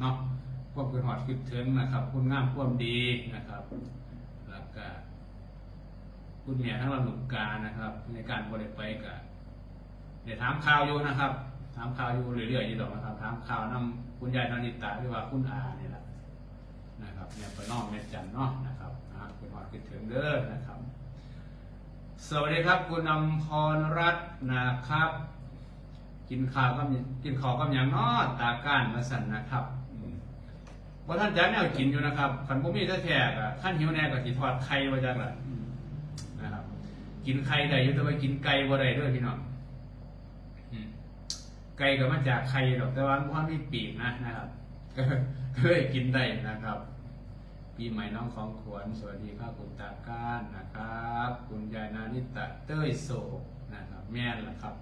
เนาะความคือหอดคิดถึงนะครับคุณงามความดีนะครับแล้วก็คุณเมียทั้งลำหนุกกานะครับ ในการบริไปกับเดี๋ยวถามข่าวอยู่นะครับถามข่าวอยู่เรื่อยๆอยู่ดอกนะครับถามข่าวนำคุณยายนานิตาหรือว่าคุณอาเนี่ยแหละนะครับเนี่ยปน้องแม่จันเนาะนะครับนะคุณหอดคิดถึงเด้อนะครับ สวัสดีครับคุณอำพรรัตน์นะครับ กินข้าวก็กินข้าวก็อย่างนอตาก้านมาสั่นนะครับ ว่าท่านจะแนวกินอยู่นะครับขันบ่มีแท้ๆก็ท่านหิวแน่ก็สิทอดไข่มาจากละนะครับ กินไข่ได้อยู่แต่ว่ากินไก่บ่ได้ด้วยพี่น้องไก่ก็มาจากไข่ดอกแต่ว่ามันมีปีกนะนะครับก็เลยกินได้นะครับปีใหม่น้องของขวัญสวัสดีครับคุณตาก้านนะครับ คุณยายนานิตะเต้ยโศกนะครับ แม่นละครับ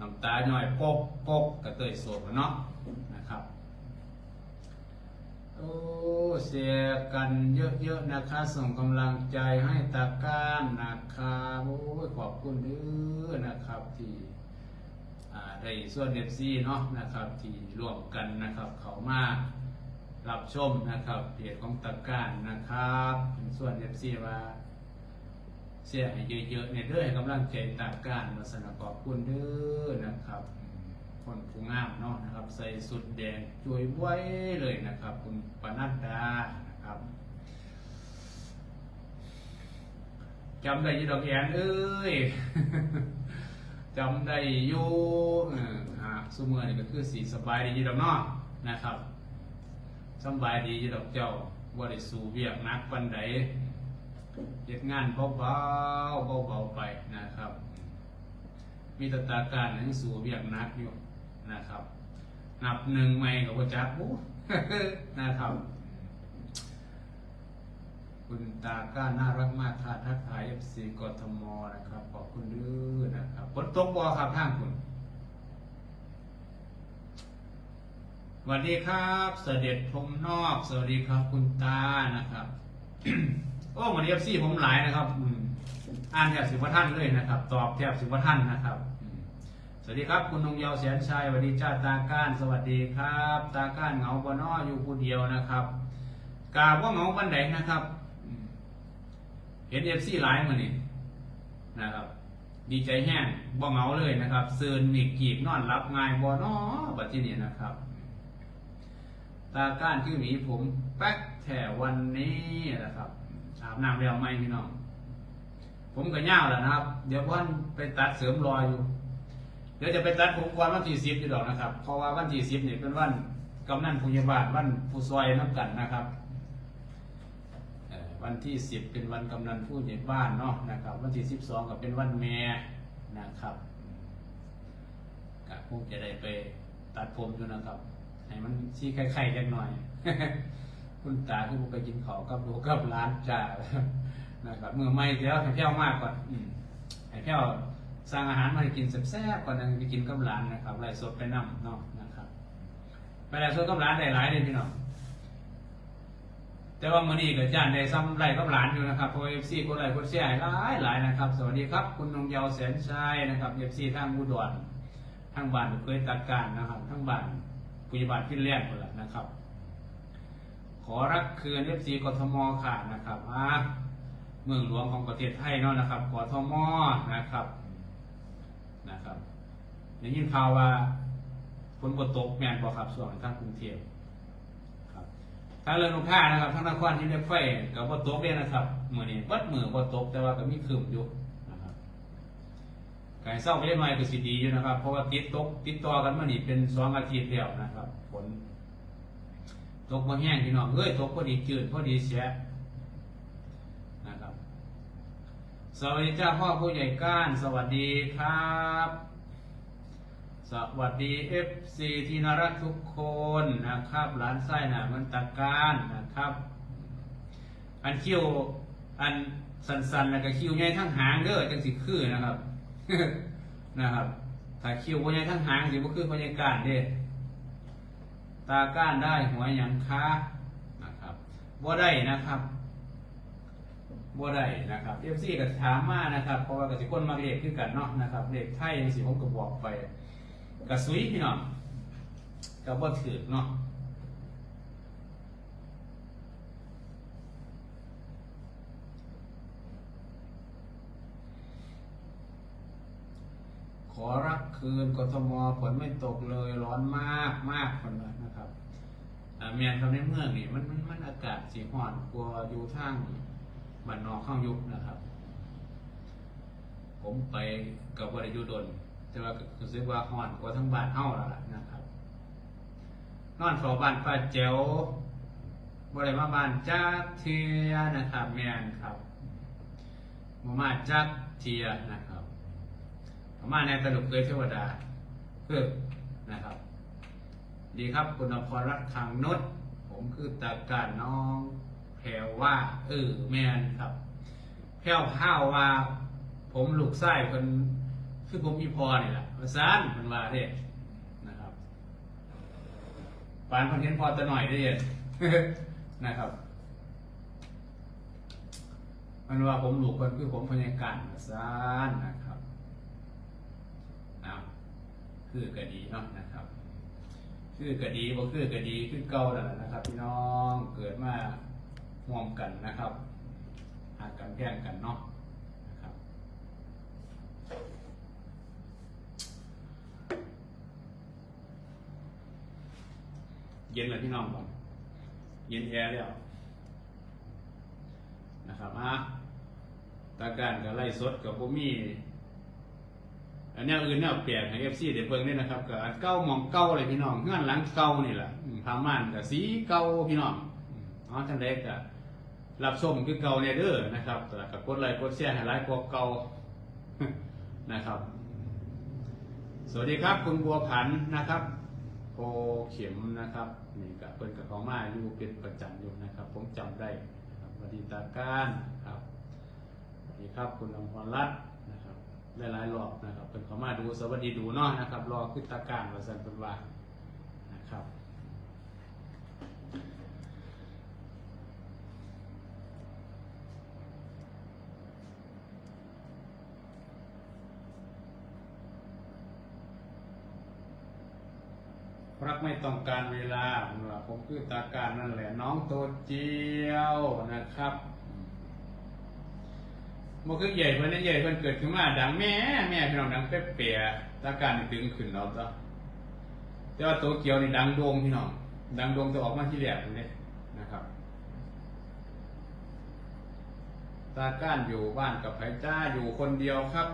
น้ำตาหน่อยปกปกกับเต้ยโศกเนาะนะครับ โอ้เสียกันเยอะๆนะคะ ส่งกำลังใจให้ตาก้านนะครับโอ้ยขอบคุณเด้อนะครับที่อ่าได้ส่วนเดฟซี่เนาะนะครับ ที่ร่วมกันนะครับ เขามารับชมนะครับเพจของตะการนะครับเป็นส่วนเอฟซีว่า เสียให้เยอะๆเนี่ยเด้อให้กำลังใจตะการมาสนับขอบคุณเด้อนะครับ คนผู้งามเนาะนะครับ ใส่สุดแดงช่วยไว้เลยนะครับ คุณปนัดดานะครับจำได้ยี่ดอกแอนเอ้ยจำได้อยู่ออฮะสุเมือนี่ก็คือสีสบายดียี่ดอกเนาะนะครับสบายดียู่ดอกเจ้าว่าได้สู่เวียกนักปันใดเฮ็ดงานเบาๆเบาๆไปนะครับ มีตตาการยังสู่เวียกนักอยู่ นะครับนับหนึ่งไม่กับว่าจักบูนะครับ คุณตาก้าน่ารักมากค่ะทักทายเอฟซีกทมนะครับขอบคุณดื้อนะครับฝนตกบ่ครับทางคุณสวัสดีครับ เสด็จพรมนอก สวัสดีครับ คุณตานะครับโอ้วันนี้เอฟซีผมหลายนะครับ อ่านแทบสิบว่าท่านเลยนะครับ ตอบแทบสิบว่าท่านนะครับ วัสดีครับคุณนงเยาวแสนชัยสวัสดีจ้าตาก้านสวัสดีครับ ตาก้านเหงาบนอ้ออยู่ผู้เดียวนะครับกาบว่าเหงาปันไหนนะครับ เห็นเอฟซีหลายมานี่นะครับ ดีใจแห้งบ่เหงาเลยนะครับเซินมีกีบนอนรับง่ายบ่นอ้อบัดที่นี่นะครับ ตาก้านคือหมีผมแป๊กแถวันนี้นะครับอาบน้ำแล้วไหมพี่น้องผมก็ย่าวแล้วนะครับ เดี๋ยววันไปตัดเสริมรอยอยู่ เดี๋ยวจะไปตัดผมก่อนวันที่สิบอยู่ดอกนะครับ เพราะว่าวันที่สิบเนี่ยเป็นวันกำนันผู้ใหญ่บ้านวันผู้ซอยน้ำกันนะครับวันที่สิบเป็นวันกำนันผู้ใหญ่บ้านเนาะนะครับ วันที่สิบสองก็เป็นวันแม่นะครับก็คงจะได้ไปตัดผมอยู่นะครับ ให้มันชี้ไข่ๆจังหน่อย คุณตาคือผมไปกินข้าวกับลูกกับร้านจ่านะครับเมื่อไม่เดี๋ยวให้แพ้วมากก่อนให้แพ้ว สั่งอาหารมาให้กินแซ่บๆก่อนนะไปกินกับร้านนะครับไล่สดไปนั่เนาะนะครับ ไปไล่สดกับร้านได้หลายเลยพี่น้องแต่ว่ามื้อนี้ก็จ้านได้ซ้ำไล่กับร้านอยู่นะครับเพราะเอฟซีกดไลค์กดแชร์หลายหลายๆนะครับ สวัสดีครับ คุณนงเยาวแสนชัยนะครับเอฟซีทางอุดรทางบ้านเคยตัดการนะครับทางบ้านปุยบาลฟินแลนด์คนละนะครับ ขอรักคืนเอฟซีกทมค่ะนะครับอ่าเมืองหลวงของประเทศไทยเนาะนะครับกทมนะครับ นะครับได้ยินข่าวว่าฝนบตกแมนบ่ครับส่วนทางกรุงเทพครับทางเรืองลูกค้านะครับทางนครที่เรียกไฟกับบตกเลยนะครับมือนี้วัดมือบตกแต่ว่าก็มีครึ้มอยู่นะครับการเศร้าไปเล็กน้อยก็สิดีอยู่นะครับ เพราะว่าติดตกติดต่อกันมานี่เป็นสองอาทิตย์แล้วนะครับฝนตกมาแห้งพี่น้องเอ้ยตกพอดีจืดพอดีเสียนะครับ สวัสดีเจ้าพ่อผู้ใหญ่ก้านสวัสดีครับ สวัสดีเอฟซีที่น่ารักทุกคนนะครับร้านไส้นะมันตะการนะครับ อันคิ้วอันสันๆแล้วก็คิ้วใหญ่ทั้งหางเด้อจังสิคือนะครับนะครับถ้าคิ้วใหญ่ทั้งหางสิบ่คือพยาการเด้ตาก้านได้หัวหยังค้านะครับบ่ได้นะครับ บ่ได้นะครับเอฟซีก็ถามมานะครับเพราะว่ากสิกลมาเลขขึ้นกันเนาะนะครับเลขไทยสิผมก็บอกไปกระซุยพี่น้องก็บ่ถือเนาะขอรักคืนกทมฝนไม่ตกเลยร้อนมากมากคนละนะครับเมียนทำในเมืองนี่มันมันมันอากาศสีห่อนกลัวอยู่ทาง บ้านนอกข้างยุคนะครับ ผมไปกับวริยุดนแต่ว่ารู้สึกว่าห่อนกว่าทั้งบ้านเฮาแล้วล่ะนะครับ นอนเฝ้าบ้านป้าเจ๋วบริมาบ้านจักเทียนะครับแมนครับมามาจักเทียนะครับมาในตลุกเคยเทวดาเพื่อนะครับ ดีครับคุณอภรรัตน์ขังนุชผมคือตาการน้อง แพรว่า เออแมนครับแพรวพ้าวว่า ผมลูกไส้คนคือผมมีพอนี่แหละภาษานมันว่าเด้นะครับปานคอนเทนต์พอจะหน่อยได้เย็นนะครับ มันว่าผมหลูกคนคือผมพยากาศซานนะครับนะคือกะดีเนาะนะครับ คือกะดีบ่คือกะดีคือเก่าแล้วล่ะนะครับ พี่น้องเกิดมา ห่วมกันนะครับหากันแกล้งกันเนาะนะครับ เย็นเลยพี่น้องก่อนเย็นแอร์แล้วนะครับอะตาการกับไล่สดกับบ่มีอันนี้อื่นเนี่ยแปลกในเอฟซีเดี๋ยวเพิ่งนี่นะครับกับอันเก้ามองเก้าเลยพี่น้องเงื่อนหลังเก้านี่แหละพาม่านกับสีเก้าพี่น้องอ๋อท่านใดก็ รับชมคือเก่าเนี่ยเด้อนะครับแต่กับกดไลค์กดแชร์ให้ไลค์กว่าเก่านะครับ สวัสดีครับคุณบัวผันนะครับโพเข็มนะครับนี่กับเพิ่นกับเขามาอยู่เป็นประจำอยู่นะครับ ผมจำได้ครับสวัสดีตาการครับสวัสดีครับคุณอมพรรัตน์นะครับหลายๆรอบนะครับเพิ่นเขามาดูสวัสดีดูเนาะนะครับ รอขึ้นตาการว่าสันเป็นว่านะครับ รักไม่ต้องการเวลาผมว่าผมคือตาการนั่นแหละน้องโตเจียวนะครับมันคือใหญ่เพิ่นนี่ใหญ่เพิ่นเกิดขึ้นมาดังแม่แม่พี่น้องดังเป๊ะเปียตาการนี่ตึงขึ้นเราต่อแต่ว่าโตเกียวนี่ดังโด่งพี่น้องดังโด่งจะออกมาที่แรกนี่นะครับตาก้านอยู่บ้านกับไผ่จ้าอยู่คนเดียวครับ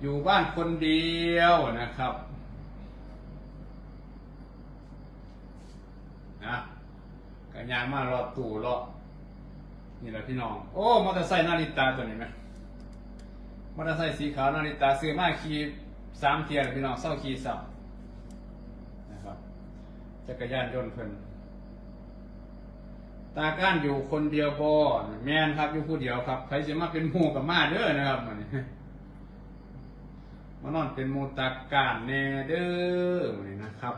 อยู่บ้านคนเดียวนะครับ นะกันยางมารอตู่รอนี่แหละพี่น้อง โอ้ มอเตอร์ไซค์นาริตาตัวนี้ไหมมอเตอร์ไซค์สีขาวนาริตาซื้อมาขี่สามเทียร์พี่น้องเศร้าขี่สับนะครับ จักรยานยนต์เพิ่นตาก้านอยู่คนเดียวบ่แมนครับอยู่ผู้เดียวครับใครจะมาเป็นหมูกับมาเด้อนะครับมันนี้มานอนเป็นหมูตาก้านแน่เด้อมันนี้นะครับ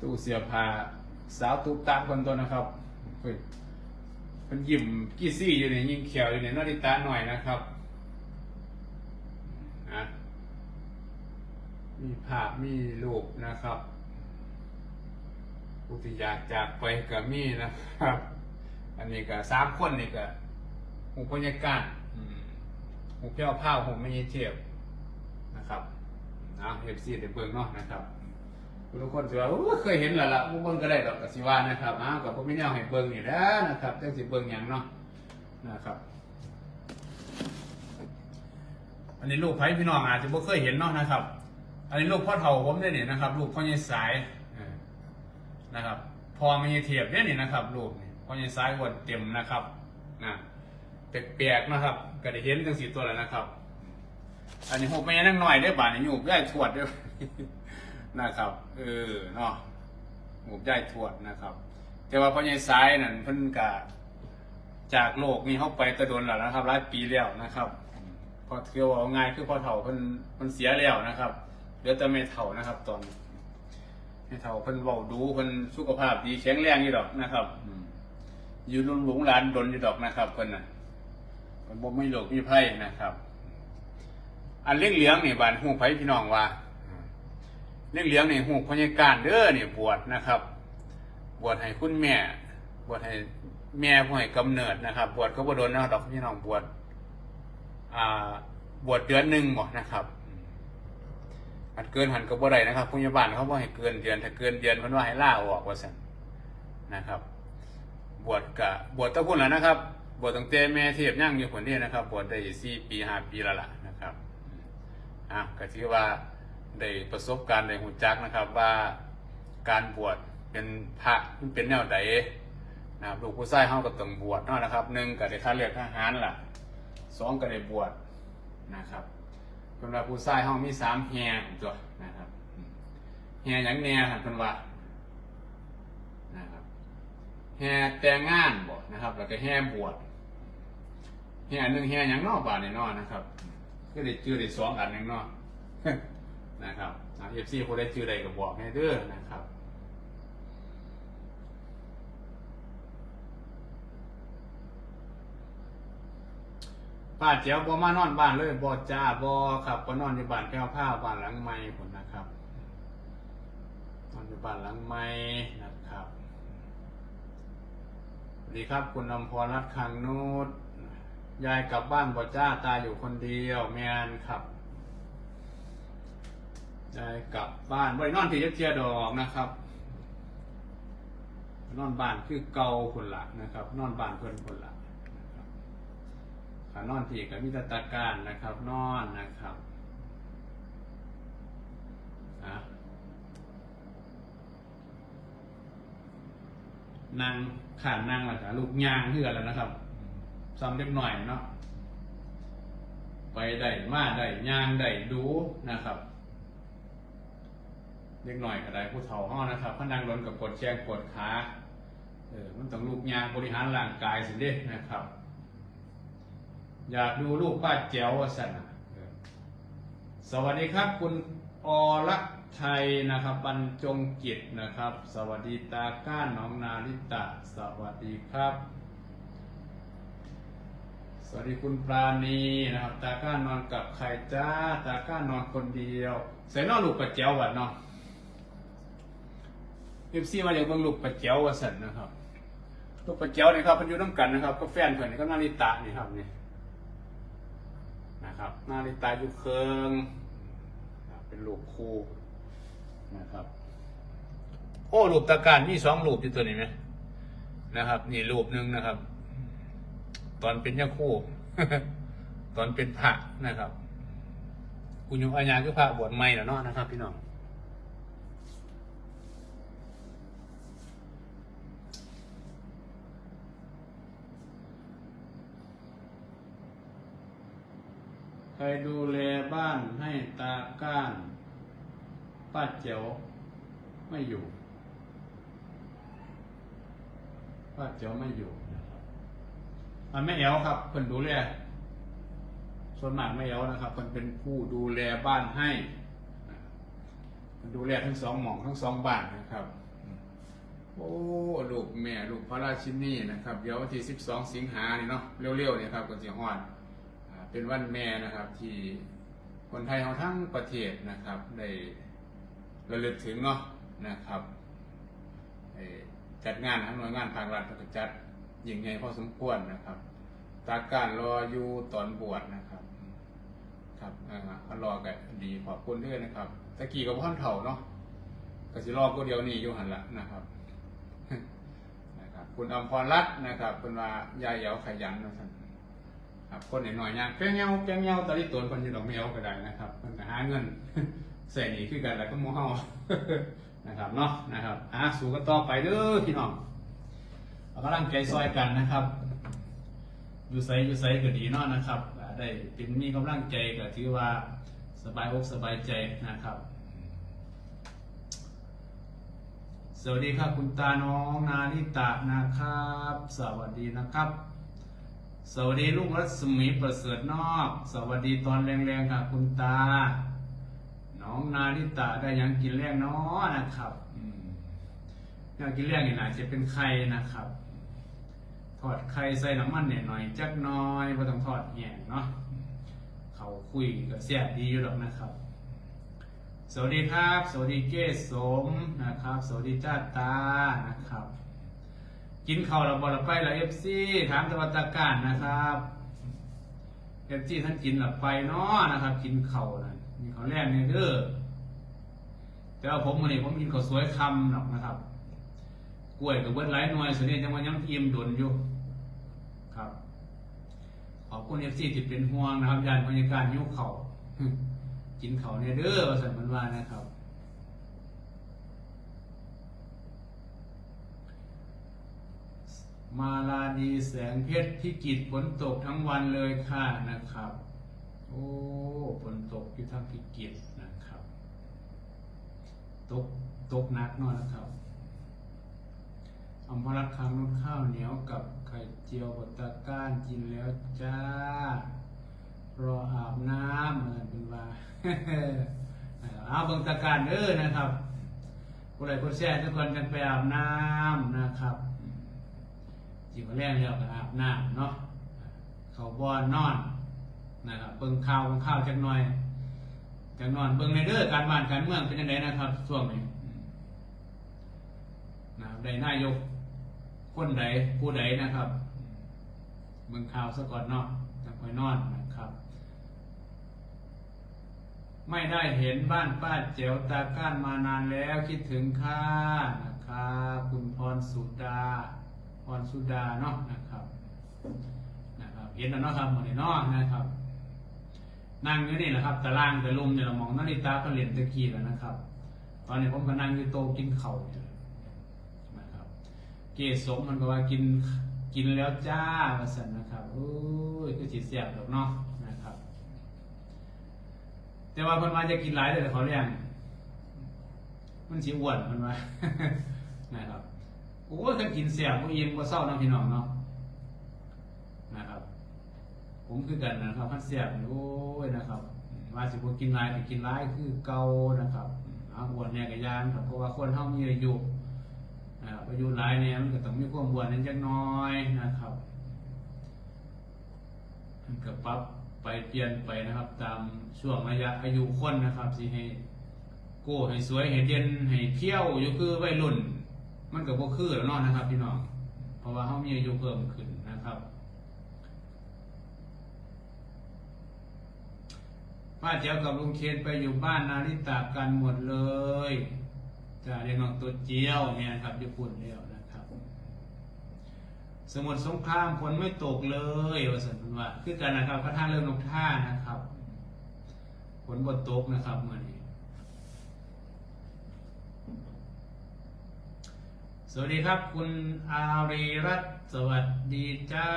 ตู้เสียผ้าสาวตุ๊กตาคนตัวนะครับเฮ้ยมันยิ้มกี้ซี่อยู่เนี่ยยิงเขียวอยู่เนี่ยนาฬิตาหน่อยนะครับนะมีภาพมีรูปนะครับผู้ที่อยากจากไปกับมีนะครับ อันนี้ก็สามคนนี่ก็หูพยากาศหูเพี้ยวผ้าหูไม่ยีเทียบนะครับนะเอฟซีเดี๋ยวเบิ่งเนาะนะครับ ทุกคนสิว่าเคยเห็นแล้วล่ะพวกเบิ่งก็ได้ดอกกสิวานะครับอ้าวกับพวกไม่แนวให้เบิ่งนี่แหละนะครับจังสิเบิ่งหยังเนาะนะครับ อันนี้ลูกไผ่พี่น้องอาจจะบ่เคยเห็นเนาะนะครับ อันนี้ลูกพ่อเฒ่าผมเนี่ยนี่นะครับ ลูกพ่อใหญ่สายนะครับพอม่ใช่เทียบเนี่ยนี่นะครับลูกนี่พ่อใหญ่สายอวนเต็มนะครับนะแปลกๆนะครับ ก็ได้เห็นจังสีตัวแล้วนะครับ อันนี้หูไปยังนั่งหน่อยได้อบาดนี่อยู่ได้ถวดด้วย นะครับเออเนาะหมูได้ถวดนะครับ แต่ว่าพ่อใหญ่ซ้ายนั่นเพิ่นกะจากโลกนี้เข้าไปตะโดนแล้วนะครับหลายปีแล้วนะครับพอเที่ยวเอาง่ายคือพอเฒ่าเพิ่นเพิ่นเสียแล้วนะครับเหลือแต่แม่เฒ่านะครับ ตอนแม่เฒ่าเพิ่นเว้าดูเพิ่นสุขภาพดีแข็งแรงอยู่ดอกนะครับอยู่ลุงหลงหลานดนอยู่ดอกนะครับเพิ่นน่ะเพิ่นบ่มีโรคมีภัยนะครับ อันเลี้ยงเลี้ยงนี่บานฮู้ไผพี่น้องว่า เลี้ยงเลี้ยงในหูพญาการเด้อเนี่ยบวชนะครับ บวชให้คุณแม่ บวชให้แม่ผู้ให้กำเนิดนะครับ บวชก็บ่โดนนะดอกพี่น้องบวชอ่าบวชเดือนหนึ่งบ่นะครับหันเกินหันกับบ่ได้นะครับพยาบาลเขาว่าให้เกินเดือนถ้าเกินเดือนเพิ่นว่าให้ล่าออกว่าซั่นนะครับ บวชกะบวชตะพุ่นแล้วนะครับ บวชตั้งแต่แม่เทียบย่างอยู่ผลนี่นะครับ บวชได้สี่ปีห้าปีแล้วล่ะนะครับอะก็ถือว่า ได้ประสบการณ์ในหูจักนะครับว่าการบวชเป็นพระมันเป็นแนวใดนะครับลูกผู้ชายเขาก็ต้องบวชเนาะนะครับหนึ่งก็ได้ค่าเลือกทหารล่ะสองก็ได้บวชนะครับสำหรับผู้ชายเขามีสามแฮงตัวนะครับแฮหยังแน่ครับเพิ่นว่านะครับแห่แต่งงานบ่นะครับ แล้วก็แห่บวชแห่หนึ่งแห่หยังนอกบาทในนอนะครับ ก็ได้ชื่อได้สองอันหนึ่งนอก นะครับเอฟซีคนได้ชื่อใดก็บอกให้เด้อนะครับป้าเจียวบ่มานอนบ้านเลยบ่จ้าบ่ครับบ่นอนอยู่บ้านแก้วผ้าบ้านหลังใหม่ผลนะครับนอนอยู่บ้านหลังใหม่นะครับสวัสดีครับคุณอมพรรัตน์คังนูดยายกลับบ้านบ่จ้าตาอยู่คนเดียวแมนครับ ยายกลับบ้านบ่ได้นอนที่ยักเทียดอกนะครับ นอนบ้านคือเก่าคนละนะครับ นอนบ้านเพิ่นคนละนะครับขานอนที่กับมิตรตาการนะครับ นอนนะครับอะนางขานนางแล้วก็ลูกยางเหือแล้วนะครับซ้ำเล็กหน่อยเนาะไปได้มาได้ยางได้ดูนะครับ เล็กหน่อยก็ได้ผู้เฒ่าห้อนะครับพนังรนกับกดแชงกดขาเออมันต้องลูกยางบริหารร่างกายสิเด้นะครับ อยากดูลูกป้าแจ๋วว่าสันน่ะเออสวัสดีครับ คุณอรักไทยนะครับบรรจงกิจนะครับ สวัสดีตาก้านน้องนาลิตะสวัสดีครับ สวัสดีคุณปราณีนะครับ ตาก้านอนกับใครจ้า ตาก้านอนคนเดียวใส่นอนลูกป้าแจ๋ววัดเนาะ เอฟซีมาจากเมืองลูกป้าแจ๋ววัดสันนะครับลูกป้าแจ๋วเนี่ยครับมันอยู่น้ำกันนะครับก็แฟนเพื่อนก็นาลิตะนี่ครับนี่นะครับนาฬิตาอยู่เคิงเป็นรูปคู่นะครับ โอ้รูปตะการมีสองรูปที่ตัวนี้ไหมนะครับ นี่รูปหนึ่งนะครับ ตอนเป็นยาคู่ ตอนเป็นพระนะครับกุญยมอาญาคือพระบวชใหม่แล้วเนาะนะครับ พี่น้อง ใครดูแลบ้านให้ตาก้าน ป้าเจ๋วไม่อยู่ ป้าเจ๋วไม่อยู่นะครับอันแม่เอวครับเพิ่นดูแลส่วนมากแม่เอวนะครับเพิ่นเป็นผู้ดูแลบ้านให้เพิ่นดูแลทั้งสองหม่องทั้งสองบ้านนะครับ โอ้ลูกแม่ลูกพระราชินีนะครับ เดี๋ยววันที่12สิงหานี่เนาะเร็วๆเนี่ยครับก็จะฮอด เป็นวันแม่นะครับ ที่คนไทยของทั้งประเทศนะครับได้ระลึกถึงเนาะนะครับจัดงานทั้งหน่วยงานภาครัฐก็จัดยิ่งใหญ่พอสมควรนะครับตาการรออยู่ตอนบวชนะครับ ครับอ่าอันรอก็ดีขอบคุณด้วยนะครับตะกี้กับพ่อนเถ่าเนาะก็สิรอก็เดียวนี้อยู่หันละนะครับนะครับ คุณอมพรรัตน์นะครับเป็นว่ายายเหยาขยันนะครับ ครับคนหน่อยๆย่างแป้งเงาแป้งเงาตอนนี้ตัวคนอยู่ดอกเมียวก็ได้นะครับมันหาเงินใส่หนีคือกันแล้วก็โมเฮานะครับเนาะนะครับอะสู้กันต่อไปเด้อพี่น้องเอากำลังใจซอยกันนะครับอยู่ไซอยู่ไซก็ดีเนาะนะครับได้เป็นมีกำลังใจก็ถือว่าสบายอกสบายใจนะครับ สวัสดีครับคุณตาน้องนาลิตะนะครับ สวัสดีนะครับ สวัสดีลุงรัศมีประเสริฐนอก สวัสดีตอนแรงๆครับคุณตา น้องนาลิตะได้ยังกินแรงเนาะนะครับอยากกินแรงนี่นะจะเป็นไข่นะครับ ทอดไข่ใส่น้ำมันเนี่ยหน่อยจักน้อยไ่ต้องทอดแห้งเนาะเขาคุยก็เสียดีอยู่หรอกนะครับ สวัสดีครับ สวัสดีเกศสมนะครับ สวัสดีจ้าตานะครับ กินข้าวเราบอลไปแล้วเอฟซีถามตะวันตะการนะครับเอฟซีท่านกินหลับไปเนาะนะครับ กินเข่าวนะมีข้าวแรกเนี่ยเด้อแต่ว่าผมวันนี้ผมกินข้าวสวยคำหรอกนะครับ กล้วยกับเบิ้ลไร้หน่วยส่วนนี้จังหวะยังอิ่มดนอยู่ครับขอบคุณเอฟซีที่เป็นห่วงนะครับยานบรรยากาศยิ้วเข่ากินเขาเนี่ยเด้อว่าสันมันว่านะครับ มาลาดีแสงเพชรพิกิตฝนตกทั้งวันเลยค่ะนะครับ โอ้ฝนตกอยู่ทางพิกิตนะครับ ตกตกหนักหน่อยนะครับอมพรักคำนุดข้าวเหนียวกับไข่เจียวบดตะก้านกินแล้วจ้ารออาบน้ำเหมือนเป็นว่าเอาบิ่งตะการเด้อนะครับผู้ใดผู้แช่ทุกคนกันไปอาบน้ำนะครับ จิบแรงแล้วก็อาบน้ำเนาะเขาบอนนอนนะครับเบิ่งข่าวเบิ่งข่าวจักหน่อยจักนอนเบิ่งในเด้อการบ้านการเมืองเป็นยังไงนะครับช่วงนี้นะครับได้นายกคนใดผู้ใดนะครับเบิ่งข่าวซะก่อนเนาะจะคอยนอนนะครับ ไม่ได้เห็นบ้านป้าเจียวตาก้านมานานแล้วคิดถึงค่านะครับ คุณพรสุดา พรสุดาเนาะนะครับนะครับเห็นแล้วเนาะครับหมดเลยเนาะนะครับนั่งอยู่นี่แหละครับตารางแต่ลุมเนี่ยเรามองนาฬิตาก็เหรียญตะกี้แล้วนะครับ ตอนนี้ผมก็นั่งอยู่โต๊ะกินเข่าวเนี่ยนะครับ เกศสมมันก็ว่ากินกินแล้วจ้าว่าสันนะครับโอ้ยก็จิตเสียบดอกเนาะนะครับ แต่ว่าเพิ่นมาจะกินหลายเลยแต่เขาเรียกมันสิอ้วนเพิ่นว่านะครับ โอ้ยคันกินเสียบบ่อิ่มบ่เศร้านะพี่น้องเนาะนะครับ ผมคือกันนะครับคันเสียบโอ้ยนะครับว่าสิบ่กินหลายก็กินหลายคือเกานะครับอาอ้วนเนี่ยก็ยานครับเพราะว่าคนเฮามีอายุนะครับอายุหลายเนี่ยมันก็ต้องมีความอ้วนนิดจักน้อยนะครับมันก็ปรับไปเปลี่ยนไปนะครับ ตามช่วงระยะอายุคนนะครับสิให้โก้ให้สวยให้เด่นให้เที่ยวอยู่คือวัยรุ่น มันก็บ่คือแล้วนาะนะครับ พี่น้อง เพราะว่าเฮามีอายุเพิ่มขึ้นนะครับป้าเจ้ากับลุงเคนไปอยู่บ้านนาริตากันหมดเลยจะเรียกน้องตัวเจียวเนี่ยครับญี่ปุ่นแล้วนะครับ สมุทรสงครามฝนไม่ตกเลยว่าสันว่า คือกันนะครับพระท่าเริ่มลงท่านะครับฝนบดตกนะครับเมื่อนี้ ส วัสดีครับคุณอารีรัตน์สวัสดีจ้า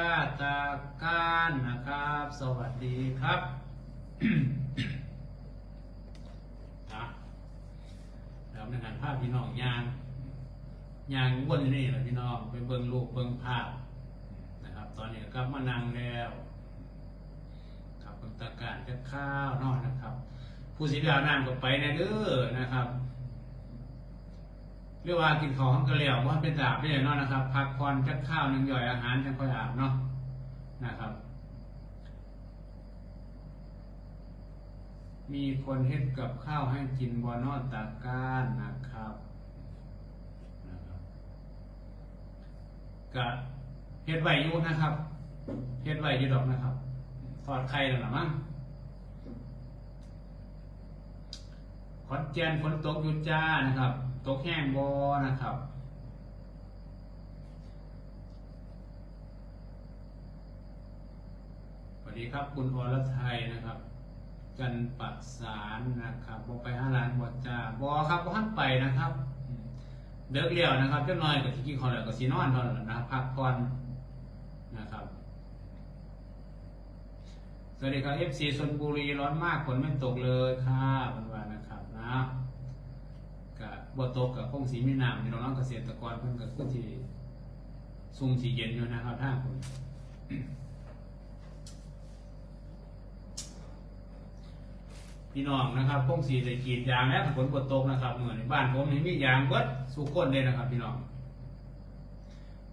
ตาก้านนะครับ สวัสดีครับนะแล้วในงานภาพพี่น้องยางยางวนอยู่นี่แหละพี่น้องไปเบิ่งรูปเบิ่งภาพนะครับ ตอนนี้ก็กลับมานั่งแล้วครับเบิ่งตาการจะข้าวนอนนะครับ ผู้สีดาวน้ำก็ไปในะเด้อนะครับ เรียกว่ากินของก็แล้วว่าเป็นดาบไม่ใช่เนาะนะครับ พักผ่อนจักข้าวหนึ่งย่อยอาหารจังค่อยอาบเนาะนะครับ มีคนเฮ็ดกับข้าวให้กินบอนอตาการนะครับนะครับก็เฮ็ดไหวอยู่นะครับเฮ็ดไหวอยู่ดอกนะครับทอดไข่แล้วล่ะมั้งขอนแก่นฝนตกอยู่จ้านะครับ ตกแห้งบอนะครับ สวัสดีครับคุณอรไทยนะครับ จันปักสารนะครับบอไปห้าล้านบอจ้าบอครับบอหันไปนะครับเดิกเลี้ยวนะครับเจ้าน้อยกับที่กินของเหลือกับซีนอนเท่านั้นนะครับพักผ่อนนะครับสวัสดีครับ FC ชนบุรีร้อนมากฝนไม่ตกเลยค่ะวันวานนะครับนะ บบตกกับคงสีมีน้ำพี่น้องเกษตรกรเพิ่นกับผู้ที่ซุ่มสีเย็นอยู่นะครับท่านคุณพี่น้องนะครับคงสีได้กรีดยางแล้วฝนบตกนะครับเหมือนบ้านผมนี่มียางเบิดสุกคนเลยนะครับ พี่น้อง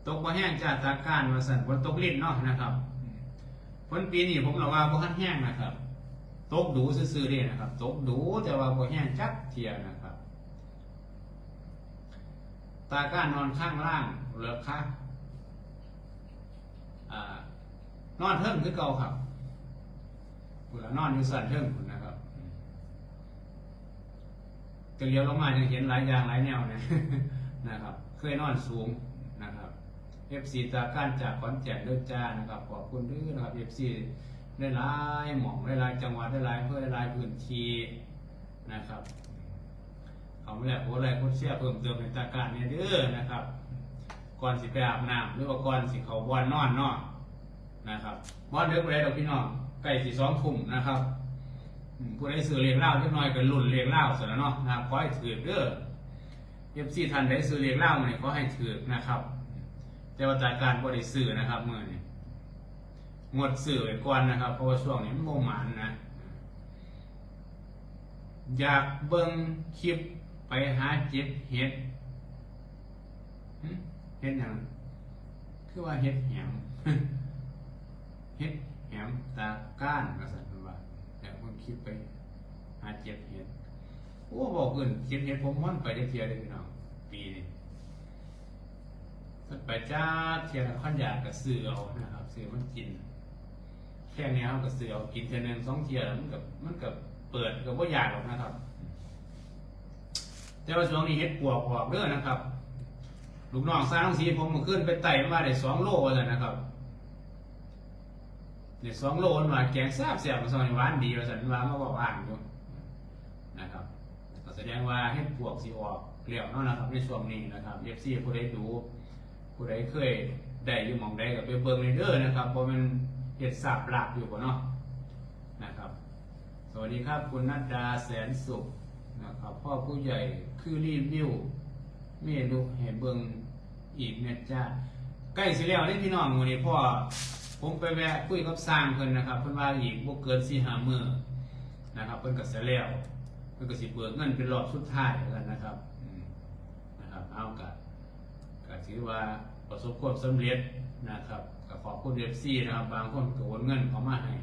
ตกมาแห้งจากตาการมาสั่นฝนตกลิ้นเนาะนะครับฝนปีนี้ผมเราว่าบ่คันแห้งนะครับ ตกดูซื่อๆเด้นะครับ ตกดูแต่ว่าบ่แห้งจักเทียนะ ตาก้านอนข้างล่างเหลือคะอ่านอนเทิงคือเก่าครับคุณละนอนอยู่สันเทิงคุณนะครับจะเลี้ยวลงมายังเห็นหลายอย่างหลายแนวนี่ยนะครับ เคยนอนสูงนะครับเอฟซีตาก้านจากขอนแก่นด้วยจ้านะครับขอบคุณด้วยนะครับเอฟซีได้หลายหม่องได้หลายจังหวัดได้หลายเพื่อได้หลายพื้นที่นะครับ เขาไม่แหลกโพสต์อะไรโพสเชื่อเพิ่มเติมในตาการเนี่ยเด้อนะครับ ก่อนสิไปอาบน้ำหรือว่าก่อนสิเขาบอนนอนนอนนะครับบอนเด็กไปได้ดอกพี่น้องใกล้สิสองทุ่มนะครับผู้ใดซื้อเลี้ยงเหล้าเล็กน้อยก็ลุ่นเลี้ยงเหล้าสร็จแล้วเนาะนะครับขอให้ถือเด้อเอฟซีทันได้ซื้อเลี้ยงเหล้าเนี่ยขอให้ถือนะครับแต่ว่าจากการบริซื้อนะครับเมื่อนี้งดซื้อไว้ก่อนนะครับ เพราะว่าช่วงนี้มันโมหมานนะ อยากเบิ่งคลิป ไปหาเจ็ดเห็ดเห็ดหยังคือว่าเห็ดแหมเห็ดแหมตาก้านกษัตริย์ว่าอยากเบิ่งคลิปไปหาเจ็ดเห็ดโอ้บอกเกินเจ็ดเห็ดผมมันไปได้เทียเลยพี่น้องปีนี้มัไปจ้าเทียนข้นอยากกับซื้อเอานะครับเซื้อมันกินแค่นี้เขาก็ซื้อเอากินเทียนหนึ่งสองเทียนมันกับมันกับเปิดกับว่าอยากหรอกนะครับ แต่ว่าช่วงนี้เฮ็ดปวกออกเด้อนะครับลูกน้องสร้างสีผมมาขึ้นไปไต่มาได้สองโลว่าซั่นะครับเนี่ยสองโลนว่าแกงแซ่บแซ่บมาซอยหวานดีว่าซั่นว่ามาบอกอ่านอยู่นะครับก็แสดงว่าเฮ็ดปวกสิออกเกลี่ยวเนาะนะครับในช่วงนี้นะครับ FC ผู้ใดดูผู้ใดเคยได้อยู่หมองใดก็ไปเบิ่งในเด้อนะครับเพราะมันเห็ดสับหลักอยู่บ่เนาะนะครับ สวัสดีครับคุณนัดดาแสนสุข นะครับพ่อผู้ใหญ่คือรีวิวเมนูเห็นเบิงอีกเนี่ยจ้าใกล้สิแล้วนี่พี่น้องมื้อนี้พ่อผมไปแวะคุยกับสร้างเพิ่นนะครับเพิ่นว่าอีกบ่เกิน4-5มื้อนะครับเพิ่นก็สิแล้วเพิ่นก็สิเบิกเงินเป็นรอบสุดท้ายแล้วนะครับนะครับเอากะก็ถือว่าประสบความสำเร็จนะครับก็ขอบคุณเอฟซีนะครับบางคนก็โอนเงินเขามาให้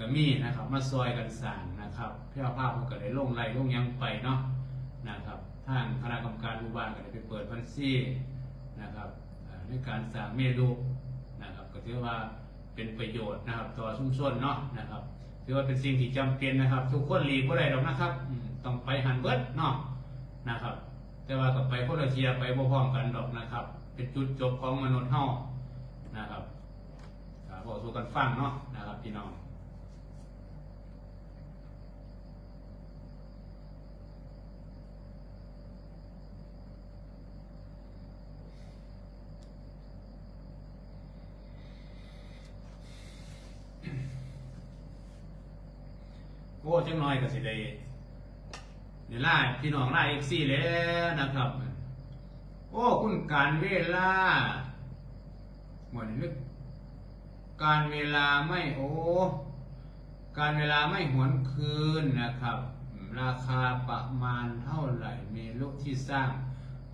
ก็มีนะครับ มาซอยกันสั่งนะครับเพื่อภาพมันก็ได้ลงไรลงยังไปเนาะนะครับทางคณะกรรมการหมู่บ้านก็ได้ไปเปิดบัญชีนะครับในการสั่งเมนูนะครับ ก็ถือว่าเป็นประโยชน์นะครับ ต่อชุมชนเนาะนะครับถือว่าเป็นสิ่งที่จำเป็นนะครับ ทุกคนหลีกบ่ได้หรอกนะครับต้องไปหันเบิดเนาะนะครับ แต่ว่ากับไปคนละเทียไปพร้อมกันดอกนะครับ เป็นจุดจบของมนุษย์เฮานะครับก็บอสู่กันฟังเนาะนะครับพี่น้อง โอ้จังน้อยก็สิได้เดี๋ยวล่าพี่น้องล่าเอ็กซี่แล้วนะครับ โอ้คุณการเวลาหมดนึกการเวลาไม่โอ้การเวลาไม่หวนคืนนะครับ ราคาประมาณเท่าไหร่เมลูกที่สร้าง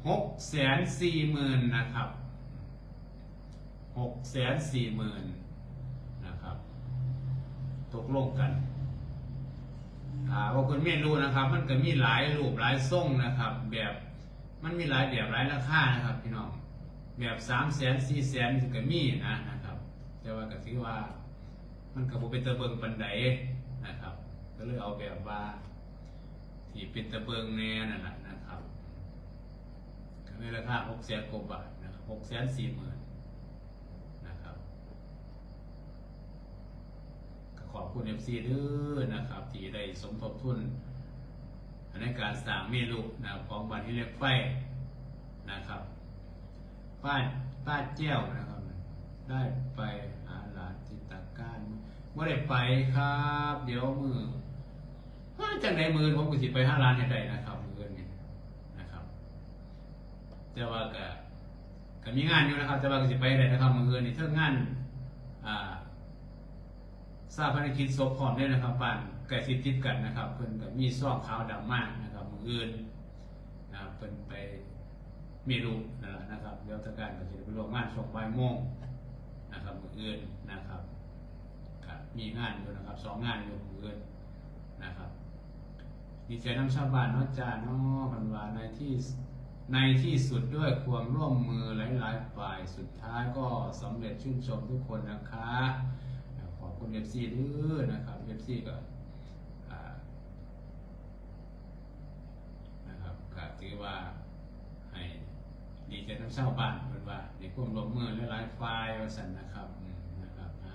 หกแสนสี่หมื่นนะครับหกแสนสี่หมื่นนะครับ ตกลงกัน ว่าคนไม่รู้นะครับ มันก็มีหลายรูปหลายทรงนะครับ แบบมันมีหลายแบบหลายราคานะครับพี่น้องแบบสามแสนสี่แสนก็มีนะนะครับ แต่ว่าก็ถือว่า มันก็บ่เป็นตะเบิงปันไดนะครับ ก็เลยเอาแบบว่าที่เป็นตะเบิงแน่นั่นแหละนะครับก็ในราคาหกแสนกว่าบาทนะครับหกแสนสี่หมื่นนะครับ ก็ข อบคุณ FC ด้วยนะครับ ที่ได้สมทบทุนในการสร้างเมลูนะครับของบันที่เล็กไฟนะครับ ป้าป้าแจ้วนะครับ ได้ไปหาหลานจิตาการเมื่อได้ไปครับ เดี๋ยวมือจังในมือผมก็สิไปห้าร้านให้ได้นะครับมือนี่นะครับ แต่ว่าก็ก็มีงานอยู่นะครับ แต่ว่าก็สิไปได้นะครับมือนี่เท่างานอ่า ทราบภารกิจศพพร้อมได้นะครับบ้านไก่สิติดกันนะครับ เพิ่นก็มีซ่องขาวดำมากนะครับมืออื่นนะครับเพิ่นไปเมนูนั่นแหละนะครับเดี๋ยวทางการก็จะไปร่วมงานช่วงบ่ายโมงนะครับมืออื่นนะครับครับมีงานอยู่นะครับสองงานอยู่มืออื่นนะครับดีใจน้ำชาวบ้านนาะจ้าเนาะพันวาในที่ในที่สุดด้วยความร่วมมือหลาย ๆ ฝ่ายสุดท้ายก็สำเร็จชื่นชมทุกคนนะคะขอบ คุณเอฟซีด้วยนะครับเอฟซีก็นะครับก็ถือว่าให้ดีใจทั้งชาบ้านเป็นว่าในความร่วมมือหลายๆฝ่ายว่าสันนะครับนะครับอ่า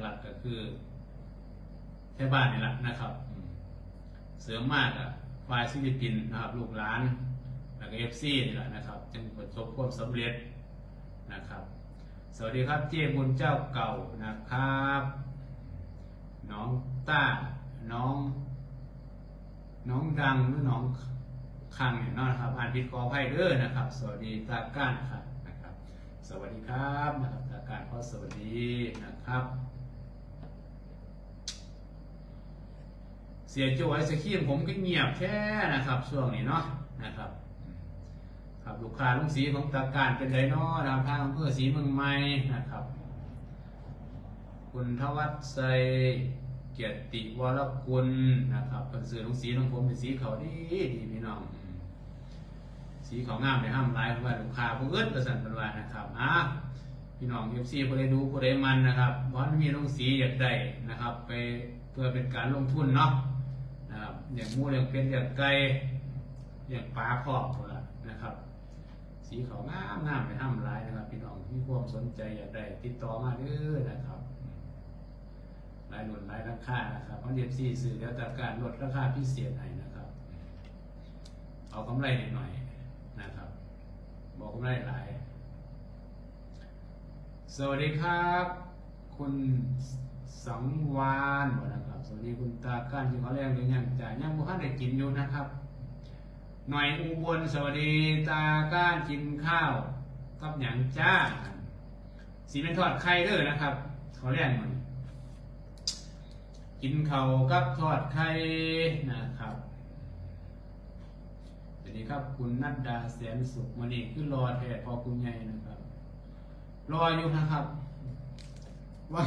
หลักๆก็คือแค่บ้านนี่แหละนะครับ เสริมมากอะฝ่ายศิลปินนะครับ ลูกหลานแล้วก็เอฟซีนี่แหละนะครับ จึงประสบความสำเร็จนะครับ สวัสดีครับเจ้บุญเจ้าเก่านะครับ น้องต้าน้อง น้องดังหรือน้องคังเนี่ยเนาะนะครับ อ่านผิดขออภัยเด้อนะครับ สวัสดีตาก้านครับนะครับ สวัสดีครับนะครับตาก้านขอสวัสดีนะครับ เสียโจไอศครีมผมก็เงียบแค่นะครับ ช่วงนี้เนาะนะครับ ครับลูกค้าลุงสีของตาการเป็นไดเนอนะครับทางอำเภอสีเมืองใหม่นะครับ คุณทวัชชัยเกียรติวรกุลนะครับเป็นสื่อลุงสีของผมเป็นสีเขาดีดีพี่น้อง สีเขางามไปห้ามร้ายเพราะว่าลูกค้าผู้อื่นประสันเป็นว่านะครับอะพี่น้องเอฟซีผู้ใดดูผู้ใดมันนะครับวันมีลุงสีอยากได้นะครับ ไปเพื่อเป็นการลงทุนเนาะนะครับอย่างมูอย่างเป็ดอย่างไก่อย่างปลาครอบ สีขาวงามงามไปห้ามร้ายนะครับ พี่น้องที่ความสนใจอยากได้ติดต่อมาเด้อนะครับรายหนุนรายราคานะครับเพราะเดียบซีสื่อแล้วจากการลดราคาพิเศษให้นะครับ เอากำไรหน่อยๆนะครับ บอกกำไรหลาย สวัสดีครับ คุณสังวานนะครับ สวัสดีคุณตาก้านที่เขาแรงหรือยังจ่ายยังบุคันได้กินอยู่นะครับ หน่อยอุบลสวัสดีตาก้านกินข้าวกับหยังจ้า สีเป็นทอดไข่เด้อนะครับเขาเรียกมันกินเขากับทอดไข่นะครับสวัสดีครับคุณนัดดาแสนสุขมันนี่คือรอแทนพอคุณใหญ่นะครับ รออยู่นะครับ ว่า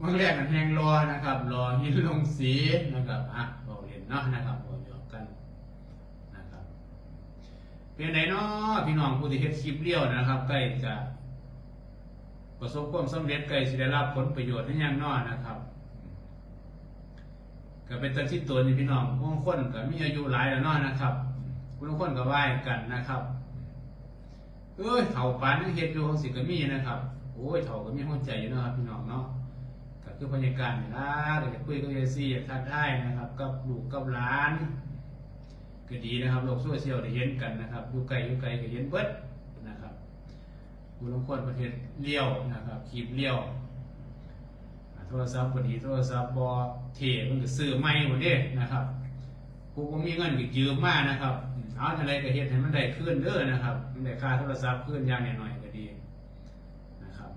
วันแรกกันแหงรอนะครับ รอหินลงสีนะครับอะบอกเรียนเนาะนะครับบอนะครับ เป็นไหนเนาะพี่น้องผู้ที่เฮ็ดคลิปเลี้ยวนะครับใกล้จะประสบความสำเร็จใกล้จะได้รับผลประโยชน์ที่ยังเนอนะครับก็เป็นตันที่ตัวนี่พี่น้องบางคนก็มีอายุหลายแล้วเนาะนะครับบางคนก็ไหว้กันนะครับเอ้ยเฒ่าปานเฮ็ดอยู่ของสิก็มีนะครับโอ้ยเฒ่าก็มีหัวใจอยู่นะครับพี่น้องเนาะก็คือบรรยากาศนี่ละเดี๋ยวคุยกับเอซี่ทักทายนะครับ กับลูกกับหลาน ก็ดีนะครับโลกโซเชียลได้เห็นกันนะครับอยู่ไกลอยู่ไกลก็เห็นเบิดนะครับผู้ลงคนประเทศเลี้ยวนะครับคลิปเลี้ยวโทรศัพท์พอดีโทรศัพท์บอเทมันก็ซื้อใหม่หมดเด้นะครับผู้บ่มีเงินก็ยืมมานะครับเอาอะไรก็เฮ็ดให้มันได้ขึ้นเด้อนะครับมันได้ค่าโทรศัพท์ขึ้นอย่างน้อยก็ดีนะครับ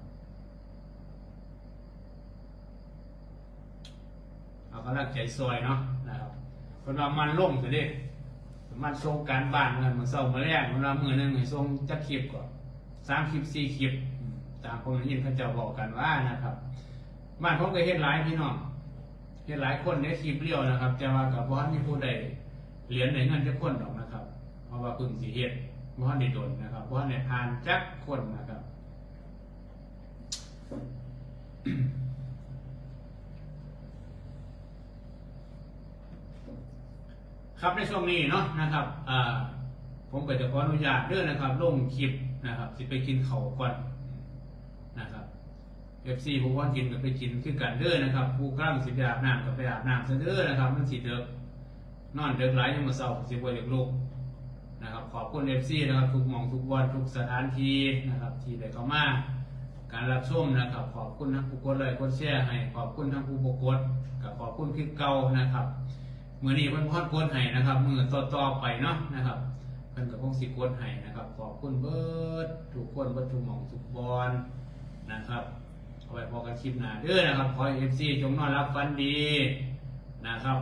เอากำลังใจซอยเนาะนะครับคนเรามันล่มสิเด้ มันส่งการบ้านเงินมันส่งมาแรกมันเรามือหนึ่งให้ส่งจักคลิปก่อนสามคลิปสี่คลิปตามคนได้ยินเขาจะบอกกันว่านะครับบ้านผมก็เฮ็ดหลายพี่น้องเฮ็ดหลายคนในคลิปเลี้ยวนะครับแต่ว่ากับบ่ทันมีผู้ใดเหรียญในเงินจะคนดอกนะครับ เพราะว่าเพึ่งสิเฮ็ดบ่ทันได้โดนนะครับบ่ทันได้ผ่านจักคนนะครับ ครับในช่วงนี้เนาะนะครับผมก็จะขออนุญาตเด้อนะครับลงคลิปนะครับสิไปกินเขาก่อนนะครับเอฟซีผู้ว่ากินก็ไปกินคือกันเด้อนะครับ ผู้กล้ามสิไปอาบน้ำก็ไปอาบน้ำซะเด้อนะครับมันสิเด้อนอนเด้อหลยังมาเศร้าสิบ่อยากลุกนะครับขอบคุณเอฟซีนะครับทุกมองทุกวันทุกสถานที่นะครับที่ได้เข้ามาการรับชมนะครับ ขอบคุณทั้งผู้กดไลค์กดแชร์ให้ขอบคุณทั้งผู้บกดกับขอบคุณคือเก่านะครับ มือนี้เพิ่นพอดกดให้นะครับ มือต่อๆไปเนาะนะครับเพิ่นก็คงสิกดให้นะครับ ขอบคุณเบิดทุกคนเบิดทุกหม่องทุกบอลนะครับเอาไว้พอกันคลิปหน้าเด้อนะครับขอให้ FC จงนอนรับฝันดีนะครับ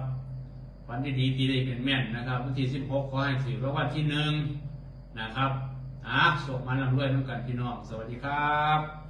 ฝันดีดีตีได้เป็นแม่นนะครับวันที่16ขอให้ถือรางวัลที่หนึ่งนะครับอะส่งมันลำด้วยน้ำกันพี่น้องสวัสดีครับ